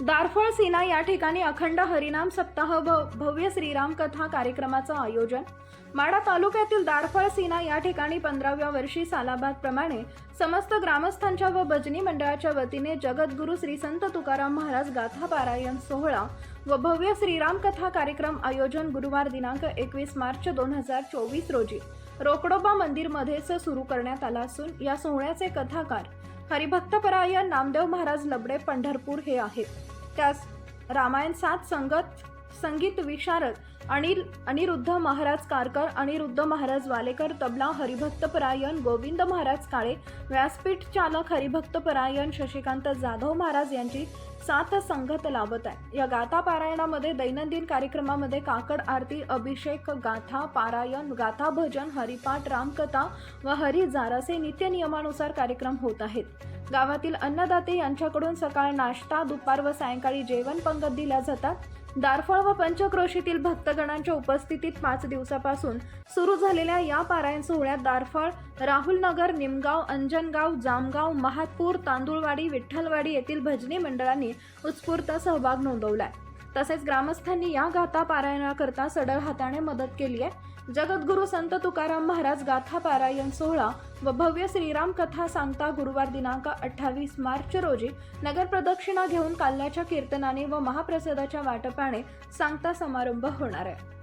दारफळ सेना या ठिकाणी अखंड हरिनाम सप्ताह भ- भव्य श्रीराम कथा कार्यक्रमाचं आयोजन. माडा तालुक्यातील दारफळ सेना या ठिकाणी पंधराव्या वर्षी सालाबादप्रमाणे समस्त ग्रामस्थांच्या व भजनी मंडळाच्या वतीने जगद्गुरु श्री संत तुकाराम महाराज गाथा पारायण सोहळा व भव्य श्रीराम कथा कार्यक्रम आयोजन गुरुवार दिनांक एकवीस मार्च दोन हजार चोवीस रोजी. रोकडोबा मंदिरमध्येच सुरू करण्यात आला असून या सोहळ्याचे कथाकार हरिभक्तपरायण नामदेव महाराज लबडे पंढरपूर हे आहेत. त्यास रामायण सात संगत संगीत विशारद अनिल अनिरुद्ध महाराज कारकर अनिरुद्ध महाराज वालेकर तबला हरिभक्तपरायण गोविंद महाराज काळे व्यासपीठ चालक हरिभक्तपरायण शशिकांत जाधव महाराज यांची साथ संगत लाभत आहे. या गाथा पारायणामध्ये दैनंदिन कार्यक्रमामध्ये काकड आरती अभिषेक गाथा पारायण गाथा भजन हरिपाठ रामकथा व हरी नित्य नियमानुसार कार्यक्रम होत आहेत. गावातील अन्नदाते यांच्याकडून सकाळ नाश्ता दुपार व सायंकाळी जेवण पंगत दिल्या जातात. दारफळ व पंचक्रोशीतील भक्तगणांच्या उपस्थितीत पाच दिवसापासून सुरू झालेल्या या पारायण सोहळ्यात दारफळ राहुलनगर निमगाव अंजनगाव जामगाव महातपूर तांदूळवाडी विठ्ठलवाडी येथील भजनी मंडळांनी उत्स्फूर्त सहभाग नोंदवलाय. तसेच ग्रामस्थांनी या गाथा पारायणाकरता सडळ हाताने मदत केली आहे. जगद्गुरू संत तुकाराम महाराज गाथा पारायण सोहळा व भव्य श्रीराम कथा सांगता गुरुवार दिनांक अठ्ठावीस मार्च रोजी नगर प्रदक्षिणा घेऊन काल्याच्या कीर्तनाने व महाप्रसादाच्या वाटपाने सांगता समारंभ होणार आहे.